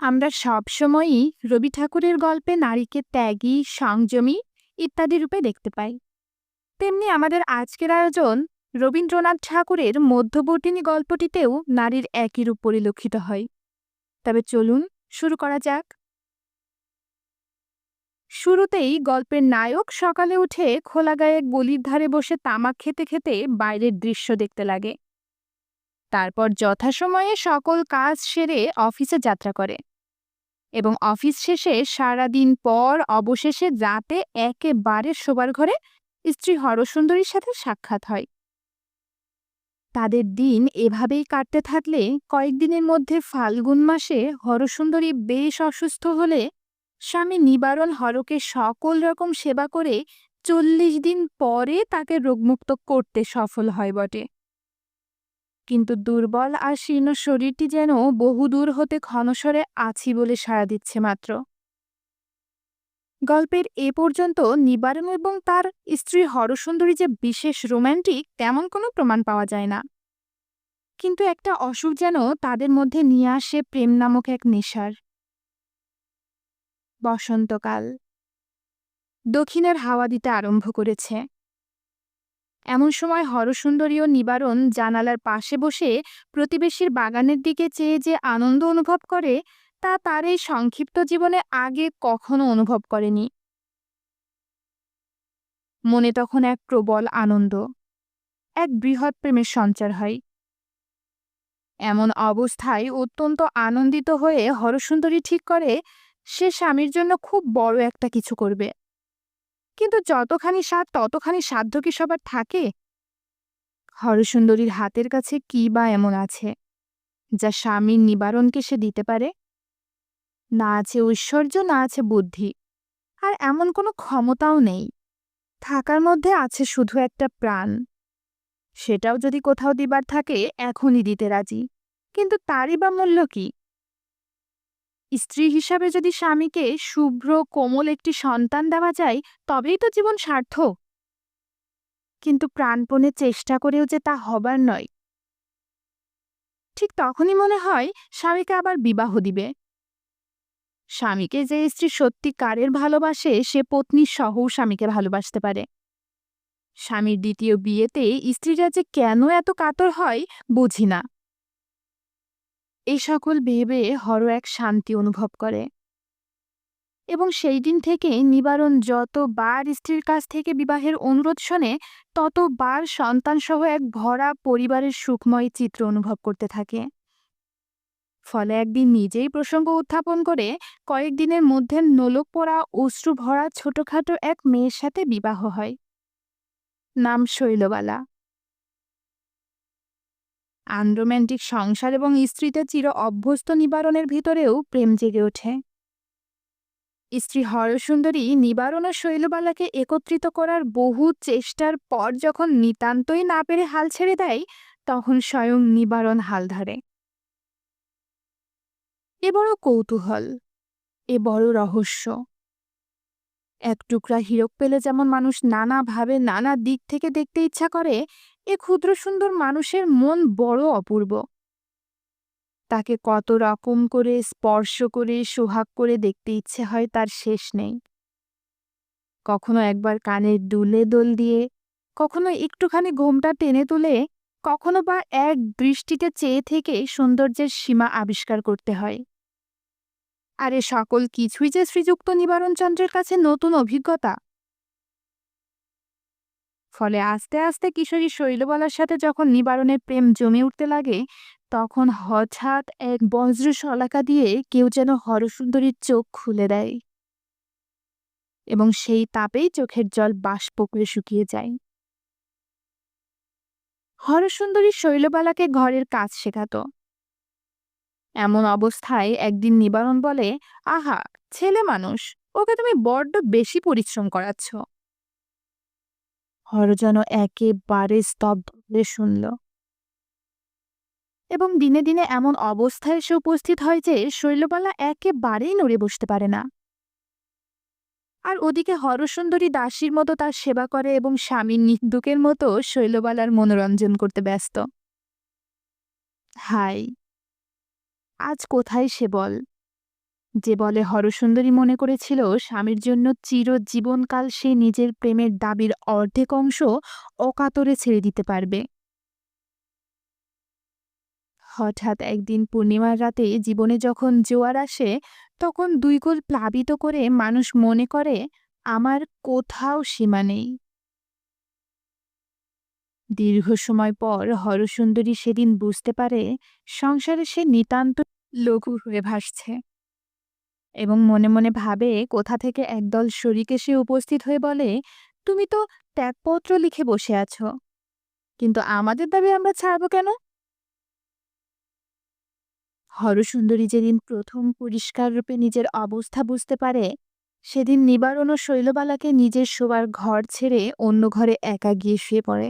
আমরা সবসময়ই রবি ঠাকুরের গল্পে নারীকে ত্যাগী, সংযমী ইত্যাদি রূপে দেখতে পাই। তেমনি আমাদের আজকের আয়োজন রবীন্দ্রনাথ ঠাকুরের মধ্যবর্তিনী গল্পটিতেও নারীর একই রূপ পরিলক্ষিত হয়। তবে চলুন শুরু করা যাক। শুরুতেই গল্পের নায়ক সকালে উঠে খোলা গায়ে গলির ধারে বসে তামাক খেতে খেতে বাইরের দৃশ্য দেখতে লাগে। তারপর যথাসময়ে সকল কাজ সেরে অফিসে যাত্রা করে। এবং অফিস শেষে সারাদিন পর অবশেষে রাতে একেবারে শোবার ঘরে স্ত্রী হরসুন্দরীর সাথে সাক্ষাৎ হয়। তাদের দিন এভাবেই কাটতে থাকলে কয়েকদিনের মধ্যে ফাল্গুন মাসে হরসুন্দরী বেশ অসুস্থ হলে স্বামী নিবারণ হরকে সকল রকম সেবা করে চল্লিশ দিন পরে তাকে রোগমুক্ত করতে সফল হয় বটে। কিন্তু দুর্বল আর শীর্ণ শরীরটি যেন বহুদূর হতে ক্ষণস্বরে আছি বলে সাড়া দিচ্ছে মাত্র। গল্পের এ পর্যন্ত নিবারণ এবং তার স্ত্রী হরসুন্দরী যে বিশেষ রোম্যান্টিক তেমন কোনো প্রমাণ পাওয়া যায় না। কিন্তু একটা অসুখ যেন তাদের মধ্যে নিয়ে আসে প্রেম নামক এক নেশার। বসন্তকাল। দক্ষিণের হাওয়া দিতে আরম্ভ করেছে। এমন সময় হরসুন্দরী ও নিবারণ জানালার পাশে বসে প্রতিবেশীর বাগানের দিকে চেয়ে যে আনন্দ অনুভব করে, তা তার এই সংক্ষিপ্ত জীবনে আগে কখনো অনুভব করেনি। মনে তখন এক প্রবল আনন্দ, এক বৃহৎ প্রেমের সঞ্চার হয়। এমন অবস্থায় অত্যন্ত আনন্দিত হয়ে হরসুন্দরী ঠিক করে, সে স্বামীর জন্য খুব বড় একটা কিছু করবে। কিন্তু যতখানি স্বাদ, ততখানি সাধ্য কি সবার থাকে? হরসুন্দরীর হাতের কাছে কি বা এমন আছে, যা স্বামীর নিবারণকে সে দিতে পারে? না আছে ঐশ্বর্য, না আছে বুদ্ধি, আর এমন কোনো ক্ষমতাও নেই। থাকার মধ্যে আছে শুধু একটা প্রাণ। সেটাও যদি কোথাও দিবার থাকে, এখনই দিতে রাজি। কিন্তু তারই বা মূল্য কি? স্ত্রী হিসাবে যদি স্বামীকে শুভ্র, কোমল একটি সন্তান দেওয়া যায়, তবেই তো জীবন সার্থক। কিন্তু প্রাণপণে চেষ্টা করেও যে তা হবার নয়। ঠিক তখনই মনে হয় স্বামীকে আবার বিবাহ দিবে। স্বামীকে যে স্ত্রী সত্যিকারের ভালোবাসে, সে পত্নী সহও স্বামীকে ভালোবাসতে পারে। স্বামীর দ্বিতীয় বিয়েতে স্ত্রীরা যে কেন এত কাতর হয়, বুঝি না। এই সকল ভেবে হর এক শান্তি অনুভব করে। এবং সেই দিন থেকে নিবারণ যতবার স্ত্রীর কাছ থেকে বিবাহের অনুরোধ শোনে ততবার সন্তানসহ এক ভরা পরিবারের সুখময় চিত্র অনুভব করতে থাকে। ফলে একদিন নিজেই প্রসঙ্গ উত্থাপন করে কয়েকদিনের মধ্যে নোলক পড়া অশ্রু ভরা ছোটখাটো এক মেয়ের সাথে বিবাহ হয়। নাম শৈলবালা। আনরোম্যান্টিক সংসার এবং স্ত্রীতে চির অভ্যস্ত নিবারণের ভিতরেও প্রেম জেগে ওঠে। স্ত্রী হরসুন্দরী নিবারণ ও শৈলবালাকে একত্রিত করার বহু চেষ্টার পর যখন নিতান্তই না পেরে হাল ছেড়ে দেয়, তখন স্বয়ং নিবারণ হাল ধরে। এ বড় কৌতূহল, এ বড় রহস্য। এক টুকরা হীরক পেলে যেমন মানুষ নানাভাবে নানা দিক থেকে দেখতে ইচ্ছা করে এ ক্ষুদ্র সুন্দর মানুষের মন বড় অপূর্ব। তাকে কত রকম করে স্পর্শ করে, সোহাগ করে দেখতে ইচ্ছে হয় তার শেষ নেই। কখনো একবার কানের দুলে দোল দিয়ে, কখনো একটুখানি ঘোমটা টেনে তুলে, কখনো বা এক দৃষ্টিতে চেয়ে থেকে সৌন্দর্যের সীমা আবিষ্কার করতে হয়। আর এ সকল কিছুই যে শ্রীযুক্ত নিবারণচন্দ্রের কাছে নতুন অভিজ্ঞতা। ফলে আস্তে আস্তে কিশোরী শৈলবালার সাথে যখন নিবারণের প্রেম জমে উঠতে লাগে, তখন হঠাৎ এক বজ্র শলাকা দিয়ে কেউ যেন হরসুন্দরীর চোখ খুলে দেয়। এবং সেই তাপেই চোখের জল বাষ্প করে শুকিয়ে যায়। হরসুন্দরী শৈলবালাকে ঘরের কাজ শেখাত। এমন অবস্থায় একদিন নিবারণ বলে, আহা, ছেলে মানুষ, ওকে তুমি বড্ড বেশি পরিশ্রম করাচ্ছ। হরজন একেবারে স্তব্ধ হয়ে শুনল। এবং দিনে দিনে এমন অবস্থায় এসে উপস্থিত হয় যে শৈলবালা একেবারেই নড়ে বসতে পারে না। আর ওদিকে হরসুন্দরী দাসীর মতো তার সেবা করে এবং স্বামীর নিন্দুকের মতো শৈলবালার মনোরঞ্জন করতে ব্যস্ত। হাই আজ কোথায় সে বল? যে বলে হরসুন্দরী মনে করেছিল, স্বামীর জন্য চিরজীবনকাল সে নিজের প্রেমের দাবির অর্ধেক অংশ অকাতরে ছেড়ে দিতে পারবে। হঠাৎ একদিন পূর্ণিমার রাতে জীবনে যখন জোয়ার আসে, তখন দুই গোল প্লাবিত করে মানুষ মনে করে, আমার কোথাও সীমা নেই। দীর্ঘ সময় পর হরসুন্দরী সেদিন বুঝতে পারে, সংসারে সে নিতান্ত লঘু হয়ে ভাসছে। এবং মনে মনে ভাবে কোথা থেকে একদল শরিক এসে উপস্থিত হয়ে বলে, তুমি তো ত্যাগপত্র লিখে বসে আছো, কিন্তু আমাদের দাবি আমরা ছাড়ব কেন? হরসুন্দরী যেদিন প্রথম পরিষ্কার রূপে নিজের অবস্থা বুঝতে পারে, সেদিন নিবারণ ও শৈলবালাকে নিজের শোবার ঘর ছেড়ে অন্য ঘরে একা গিয়ে শুয়ে পড়ে।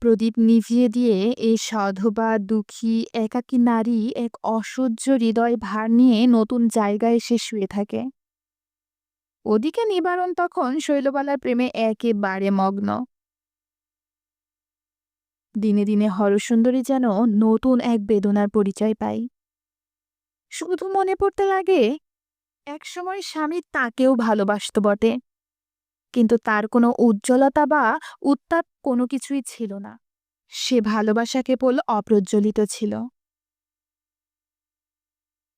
প্রদীপ নিভিয়ে দিয়ে এই সধবা, দুঃখী, একাকী নারী এক অসহ্য হৃদয় ভার নিয়ে নতুন জায়গায় এসে শুয়ে থাকে। ওদিকে নিবারণ তখন শৈলবালার প্রেমে একেবারে মগ্ন। দিনে দিনে হরসুন্দরী যেন নতুন এক বেদনার পরিচয় পাই শুধু মনে পড়তে লাগে, একসময় স্বামী তাকেও ভালোবাসত বটে। কিন্তু তার কোনো উজ্জ্বলতা বা উত্তাপ কোনো কিছুই ছিল না। সে ভালোবাসা কেবল অপ্রজ্বলিত ছিল।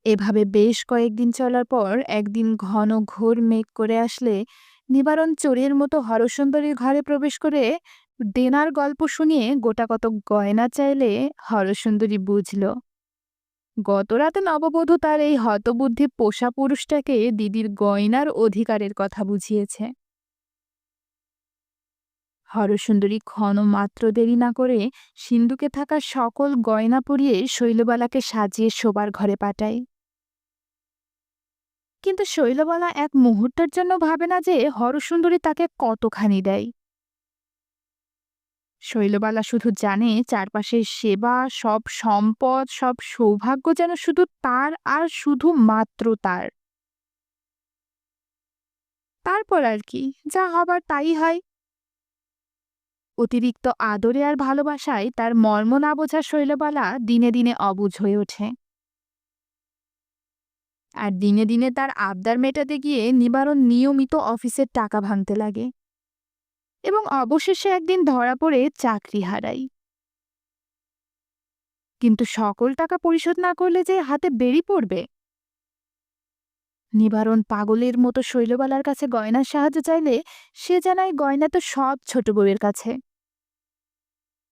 এভাবে বেশ কয়েকদিন চলার পর একদিন ঘন ঘোর মেঘ করে আসলে নিবারণ চোরের মতো হরসুন্দরীর ঘরে প্রবেশ করে দেনার গল্প শুনিয়ে গোটা কত গয়না চাইলে হরসুন্দরী বুঝল গত রাতে নববধূ তার এই হতবুদ্ধি পোষা পুরুষটাকে দিদির গয়নার অধিকারের কথা বুঝিয়েছে। হরসুন্দরী ক্ষণ মাত্র দেরি না করে সিন্ধুকে থাকা সকল গয়না পরিয়ে শৈলবালাকে সাজিয়ে শোবার ঘরে পাঠায়। কিন্তু শৈলবালা এক মুহূর্তের জন্য ভাবে না যে হরসুন্দরী তাকে কতখানি দেয়। শৈলবালা শুধু জানে চারপাশের সেবা, সব সম্পদ, সব সৌভাগ্য যেন শুধু তার আর শুধু মাত্র তার। তারপর আর কি, যা হবার তাই হয়। অতিরিক্ত আদরে আর ভালোবাসায় তার মর্ম না বোঝা শৈলবালা দিনে দিনে অবুঝ হয়ে ওঠে। আর দিনে দিনে তার আবদার মেটাতে গিয়ে নিবারণ নিয়মিত অফিসের টাকা ভাঙতে লাগে এবং অবশেষে একদিন ধরা পড়ে চাকরি হারাই কিন্তু সকল টাকা পরিশোধ না করলে যে হাতে বেরি পড়বে? নিবারণ পাগলের মতো শৈলবালার কাছে গয়নার সাহায্য চাইলে সে জানায় গয়না তো সব ছোট বউয়ের কাছে।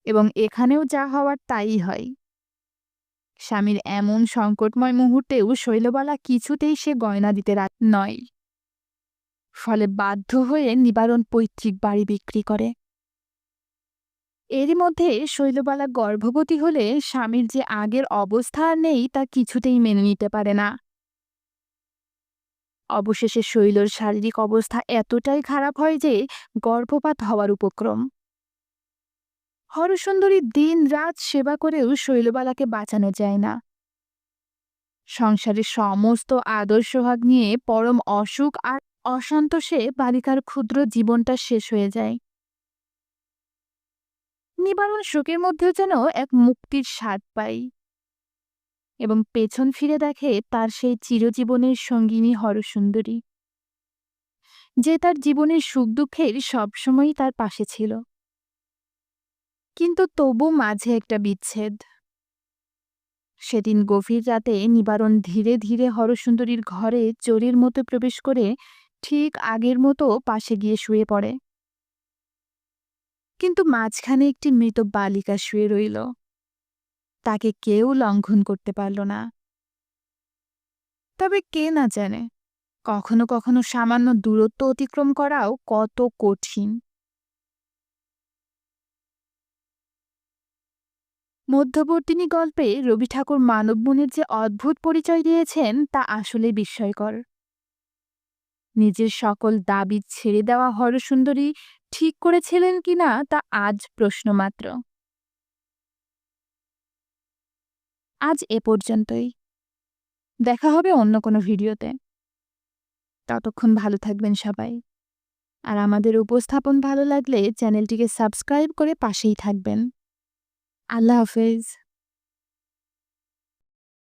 এবং এখানেও যা হওয়ার তাই হয়। স্বামীর এমন সংকটময় মুহূর্তেও শৈলবালা কিছুতেই সে গয়না দিতে রাত নয়। ফলে বাধ্য হয়ে নিবারণ পৈতৃক বাড়ি বিক্রি করে। এরই মধ্যে শৈলবালা গর্ভবতী হলে স্বামীর যে আগের অবস্থা নেই তা কিছুতেই মেনে নিতে পারে না। অবশেষে শৈলর শারীরিক অবস্থা এতটাই খারাপ হয় যে গর্ভপাত হওয়ার উপক্রম। হরসুন্দরী দিন রাত সেবা করেও শৈলবালাকে বাঁচানো যায় না। সংসারের সমস্ত আদর্শ ভাগ নিয়ে পরম অসুখ আর অসন্তোষে বালিকার ক্ষুদ্র জীবনটা শেষ হয়ে যায়। নিবারণ শোকের মধ্যেও যেন এক মুক্তির স্বাদ পাই। এবং পেছন ফিরে দেখে তার সেই চিরজীবনের সঙ্গিনী হরসুন্দরী, যে তার জীবনের সুখ দুঃখের সবসময়ই তার পাশে ছিল। কিন্তু তবু মাঝে একটা বিচ্ছেদ। সেদিন গভীর রাতে নিবারণ ধীরে ধীরে হরসুন্দরীর ঘরে চোরের মতো প্রবেশ করে ঠিক আগের মতো পাশে গিয়ে শুয়ে পড়ে। কিন্তু মাঝখানে একটি মৃত বালিকা শুয়ে রইল। তাকে কেউ লঙ্ঘন করতে পারল না। তবে কে না জানে, কখনো কখনো সামান্য দূরত্ব অতিক্রম করাও কত কঠিন। মধ্যবর্তিনী গল্পে রবি ঠাকুর মানবমনের যে অদ্ভুত পরিচয় দিয়েছেন, তা আসলে বিস্ময়কর। নিজের সকল দাবি ছেড়ে দেওয়া হরসুন্দরী ঠিক করেছিলেন কিনা, তা আজ প্রশ্নমাত্র। আজ এ পর্যন্তই। দেখা হবে অন্য কোনো ভিডিওতে। ততক্ষণ ভালো থাকবেন সবাই। আর আমাদের উপস্থাপন ভালো লাগলে চ্যানেলটিকে সাবস্ক্রাইব করে পাশেই থাকবেন। আল্লাহ হাফেজ